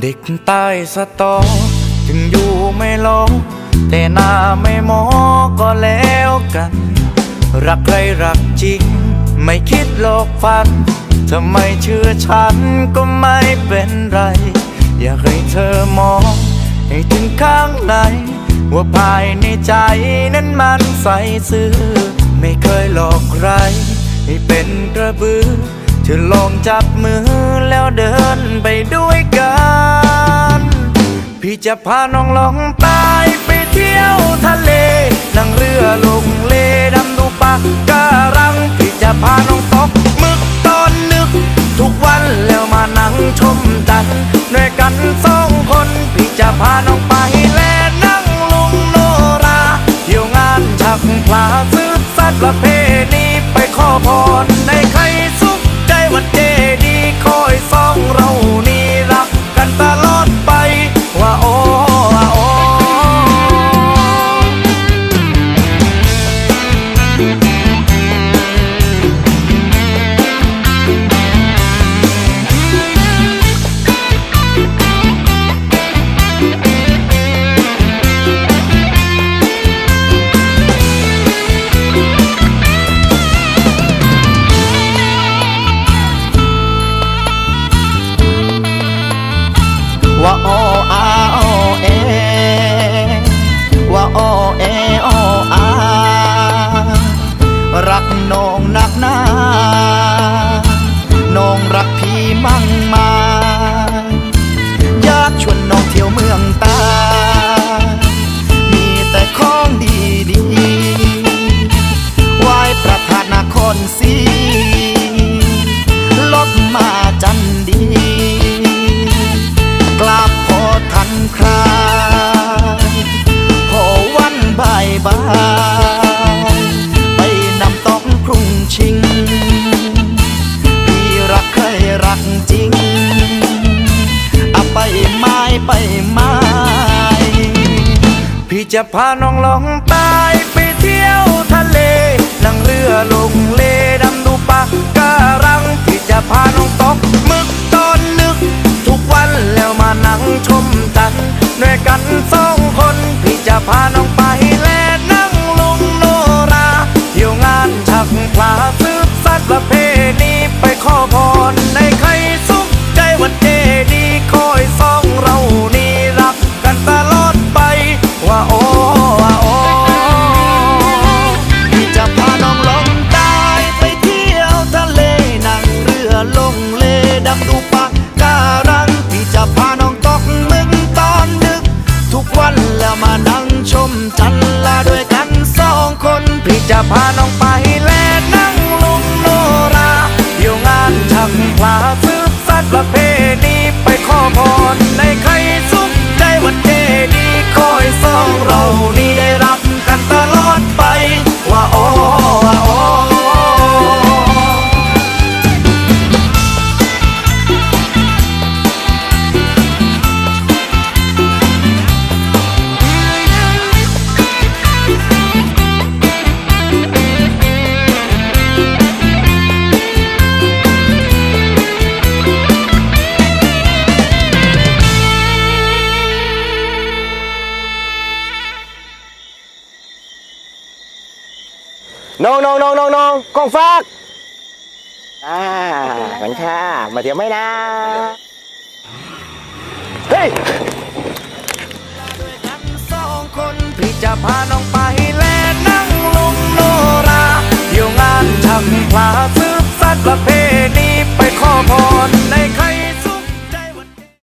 เด็กใต้สตอ ถึงอยู่ไม่ลงแต่หน้าไม่มอก็แล้วกัน รักใครรักจริง ไม่คิดหลอกฟันทำไมเชื่อฉันก็ไม่เป็นไร อยากให้เธอมอง ให้ถึงข้างใน ว่าภายในใจนั้นมันใสซื่อ ไม่เคยหลอกใคร ให้เป็นกระบือเธอลองจับมือแล้วเดินไปด้วย จะพาน้องลองตายไปเที่ยวทะเล นั่งเรือลงเลดำดูปะการัง พี่จะพาน้องตกมึกตอนนึก ทุกวันแล้วมานั่งชมจันทร์ด้วยกันสองคน พี่จะพาน้องไปแลนั่งลุงโนราเที่ยวงานชักพลาซื้อสัตว์ประเพณีไปขอพร มาอยากชวนน้องเที่ยวเมือง ไปไหมพี่จะพาน้องลองตายไปเที่ยวทะเล นั่งเรือลงเลดำดูปะการัง พี่จะพาน้องตกมึกตอนนึก ทุกวันแล้วมานั่งชมตันด้วยกันสองคน พี่จะพาน้องไป แล้วมานั่งชมจันลาด้วยกันสองคนพี่จะพาน้องไปแลนั่งลุงโนราอยู่งานชักพลาสืบสัตว์ประเพณีไปขอพรในใครสุขใจวันเจดีคอยสองเรา น้องน้องน้องน้องน้องกองฟากอ่าขวัญค่ะ มาเที่ยวไหมนะ เฮ้ยพี่จะพาน้องไปแลนั่งลุงโนราเที่ยวงานชักพลาสืบสัตว์ประเพณีไปขอพรใน